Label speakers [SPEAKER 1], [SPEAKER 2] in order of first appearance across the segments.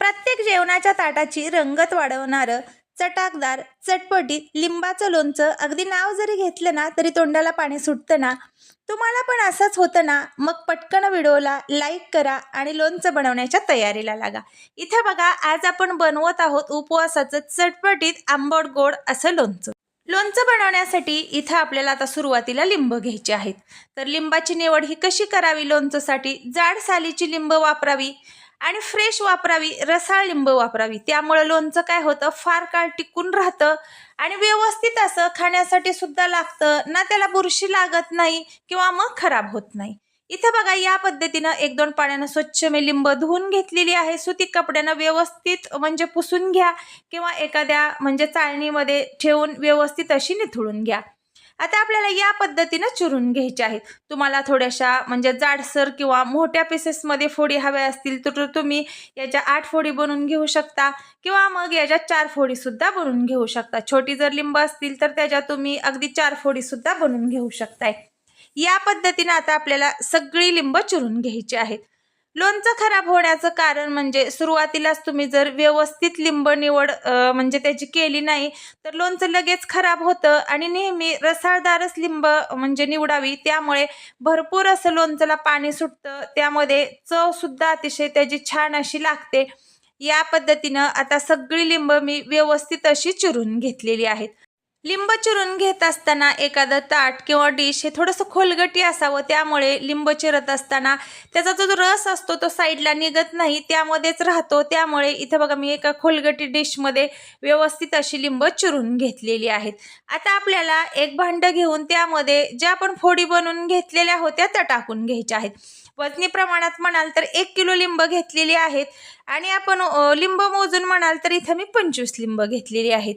[SPEAKER 1] प्रत्येक जेवणाच्या ताटाची रंगत वाढवणारं चटाकदार चटपटीत लिंबाचं लोणचं अगदी नाव जरी घेतलं ना तरी तोंडाला पाणी सुटतं ना? तुम्हाला पण असंच होतं ना? मग पटकन व्हिडिओला लाईक करा आणि लोणचं बनवण्याच्या तयारीला लागा. इथं बघा आज आपण बनवत आहोत उपवासाचं चटपटीत आंबट गोड असं लोणचं. लोणचं बनवण्यासाठी इथं आपल्याला आता सुरुवातीला लिंब घ्यायचे आहेत. तर लिंबाची निवड ही कशी करावी लोणचंसाठी जाड सालीची लिंब वापरावी? आणि फ्रेश वापरावी रसाळ लिंब वापरावी. त्यामुळं लोणचं काय होतं फार काळ टिकून राहतं आणि व्यवस्थित असं खाण्यासाठी सुद्धा लागतं. ना त्याला बुरशी लागत नाही किंवा मग खराब होत नाही. इथं बघा या पद्धतीनं एक दोन पाण्यानं स्वच्छ मी लिंब धुवून घेतलेली आहे. सुती कपड्यानं व्यवस्थित म्हणजे पुसून घ्या किंवा एखाद्या म्हणजे चाळणीमध्ये ठेवून व्यवस्थित अशी निथळून घ्या. आता आपल्याला या पद्धतीनं चिरून घ्यायच्या आहेत. तुम्हाला थोड्याशा म्हणजे जाडसर किंवा मोठ्या पीसेसमध्ये फोडी हव्या असतील तर तुम्ही याच्या आठ फोडी बनवून घेऊ शकता किंवा मग याच्या चार फोडीसुद्धा बनवून घेऊ शकता. छोटी जर लिंब असतील तर त्याच्या तुम्ही अगदी चार फोडीसुद्धा बनवून घेऊ शकताय. या पद्धतीनं आता आपल्याला सगळी लिंब चिरून घ्यायची आहेत. लोणचं खराब होण्याचं कारण म्हणजे सुरुवातीलाच तुम्ही जर व्यवस्थित लिंब निवड म्हणजे त्याची केली नाही तर लोणचं लगेच खराब होतं आणि नेहमी रसाळदारच लिंब म्हणजे निवडावी. त्यामुळे भरपूर असं लोणचंला पाणी सुटतं. त्यामध्ये चवसुद्धा अतिशय त्याची छान अशी लागते. या पद्धतीनं आता सगळी लिंब मी व्यवस्थित अशी चिरून घेतलेली आहेत. लिंब चिरून घेत असताना एखादं ताट किंवा डिश हे थोडंसं खोलगटी असावं त्यामुळे लिंब चिरत असताना त्याचा जो रस असतो तो साईडला निघत नाही त्यामध्येच राहतो. त्यामुळे इथं बघा मी एका खोलगटी डिशमध्ये व्यवस्थित अशी लिंब चिरून घेतलेली आहेत. आता आपल्याला एक भांडं घेऊन त्यामध्ये ज्या आपण फोडी बनवून घेतलेल्या होत्या त्या टाकून घ्यायच्या आहेत. वजनी प्रमाणात म्हणाल तर एक किलो लिंब घेतलेली आहेत. आणि आपण लिंब मोजून म्हणाल तर इथं मी पंचवीस लिंब घेतलेली आहेत.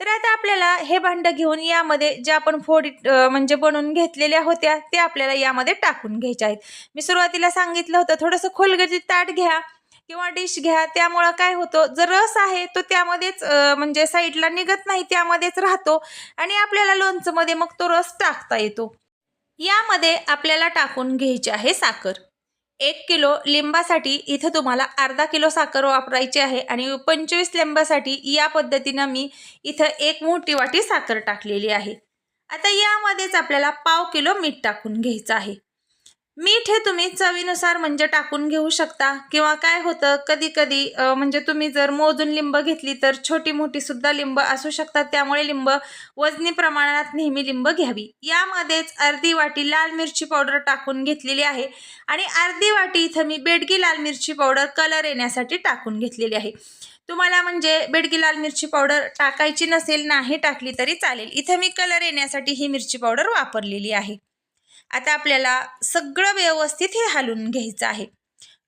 [SPEAKER 1] तर आता आपल्याला हे भांडं घेऊन यामध्ये ज्या आपण फोडी म्हणजे बनवून घेतलेल्या होत्या ते आपल्याला यामध्ये टाकून घ्यायच्या आहेत. मी सुरुवातीला सांगितलं होतं थोडंसं खोलगटीत ताट घ्या किंवा डिश घ्या. त्यामुळं काय होतं जर रस आहे तो त्यामध्येच म्हणजे साईडला निघत नाही त्यामध्येच राहतो आणि आपल्याला लोणचंमध्ये मग तो रस टाकता येतो. यामध्ये आपल्याला टाकून घ्यायची आहे साखर. एक किलो लिंबासाठी इथं तुम्हाला अर्धा किलो साखर वापरायची आहे आणि पंचवीस लिंबासाठी या पद्धतीनं मी इथं एक मोठी वाटी साखर टाकलेली आहे. आता यामध्येच आपल्याला पाव किलो मीठ टाकून घ्यायचं आहे. मीठ हे तुम्ही चवीनुसार म्हणजे टाकून घेऊ शकता. किंवा काय होतं कधी कधी म्हणजे तुम्ही जर मोजून लिंब घेतली तर छोटी मोठी सुद्धा लिंब असू शकतात. त्यामुळे लिंब वजनी प्रमाणात नेहमी लिंब घ्यावी. यामध्येच अर्धी वाटी लाल मिरची पावडर टाकून घेतलेली आहे. आणि अर्धी वाटी इथं मी बेडगी लाल मिरची पावडर कलर येण्यासाठी टाकून घेतलेली आहे. तुम्हाला म्हणजे बेडगी लाल मिरची पावडर टाकायची नसेल नाही टाकली तरी चालेल. इथं मी कलर येण्यासाठी ही मिरची पावडर वापरलेली आहे. आता आपल्याला सगळं व्यवस्थित हे हलवून घ्यायचं आहे.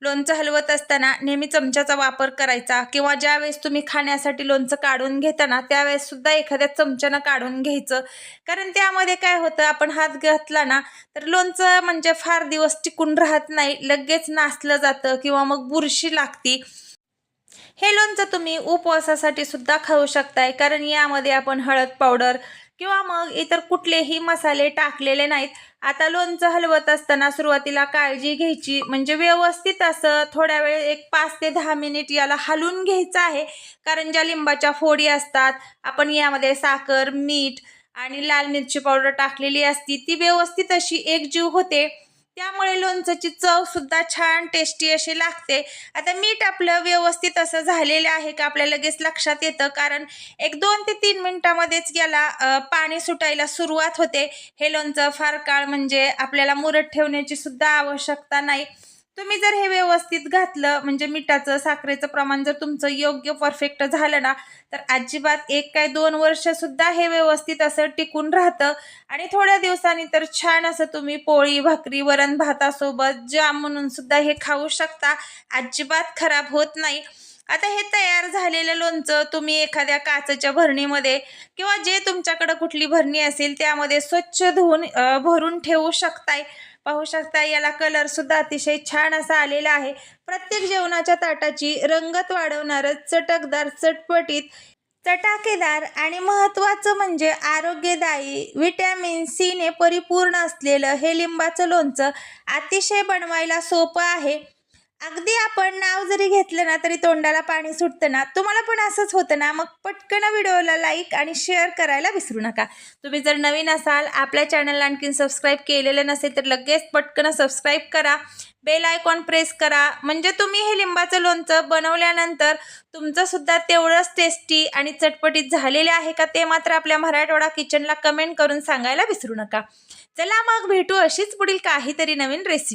[SPEAKER 1] लोणचं हलवत असताना नेहमी चमच्याचा वापर करायचा किंवा ज्यावेळेस तुम्ही खाण्यासाठी लोणचं काढून घेताना त्यावेळेस सुद्धा एखाद्या चमच्यानं काढून घ्यायचं. कारण त्यामध्ये काय होतं आपण हात घातला ना तर लोणचं म्हणजे फार दिवस टिकून राहत नाही. लगेच नासलं जातं किंवा मग बुरशी लागती. हे लोणचं तुम्ही उपवासासाठी सुद्धा खाऊ शकताय कारण यामध्ये आपण हळद पावडर किंवा मग इतर कुठलेही मसाले टाकलेले नाहीत. आता लोणचं हलवत असताना सुरुवातीला काळजी घ्यायची म्हणजे व्यवस्थित असं थोड्या वेळ एक पाच ते दहा मिनिट याला हलवून घ्यायचं आहे. कारण ज्या लिंबाच्या फोडी असतात आपण यामध्ये साखर मीठ आणि लाल मिरची पावडर टाकलेली असती ती व्यवस्थित अशी एकजीव होते. त्यामुळे लोणचंची चव सुद्धा छान टेस्टी अशी लागते. आता मीठ आपलं व्यवस्थित असं झालेलं आहे का आपल्या लगेच लक्षात येतं. कारण एक दोन ते तीन मिनिटामध्येच याला पाणी सुटायला सुरुवात होते. हे लोणचं फार काळ म्हणजे आपल्याला मुरत ठेवण्याची सुद्धा आवश्यकता नाही. तुम्ही जर हे व्यवस्थित घातलं म्हणजे मिठाचं साखरेचं प्रमाण जर तुमचं योग्य परफेक्ट झालं ना तर अजिबात एक काय दोन वर्ष सुद्धा हे व्यवस्थित असं टिकून राहतं. आणि थोड्या दिवसांनी तर छान असं तुम्ही पोळी भाकरी वरण भातासोबत जाम म्हणून सुद्धा हे खाऊ शकता. अजिबात खराब होत नाही. आता हे तयार झालेलं लोणचं तुम्ही एखाद्या काचेच्या भरणीमध्ये किंवा जे तुमच्याकडं कुठली भरणी असेल त्यामध्ये स्वच्छ धुवून भरून ठेवू शकताय. पाहू शकता याला कलर सुद्धा अतिशय छान असा आलेला आहे. प्रत्येक जेवणाच्या ताटाची रंगत वाढवणारं चटकदार चटपटीत चटाकेदार आणि महत्त्वाचं म्हणजे आरोग्यदायी विटॅमिन सीने परिपूर्ण असलेलं हे लिंबाचं लोणचं अतिशय बनवायला सोपं आहे. अगदी आपण नाव जरी घेतलं ना तरी तोंडाला पाणी सुटतं ना. तुम्हाला पण असंच होतं ना. मग पटकन व्हिडिओला लाईक आणि शेअर करायला विसरू नका. तुम्ही जर नवीन असाल आपल्या चॅनलला आणखीन सबस्क्राईब केलेलं नसेल तर लगेच पटकन सबस्क्राईब करा. बेल आयकॉन प्रेस करा. म्हणजे तुम्ही हे लिंबाचं लोणचं बनवल्यानंतर तुमचंसुद्धा तेवढंच टेस्टी आणि चटपटीत झालेले आहे का ते मात्र आपल्या मराठवाडा किचनला कमेंट करून सांगायला विसरू नका. चला मग भेटू अशीच पुढील काहीतरी नवीन रेसिपी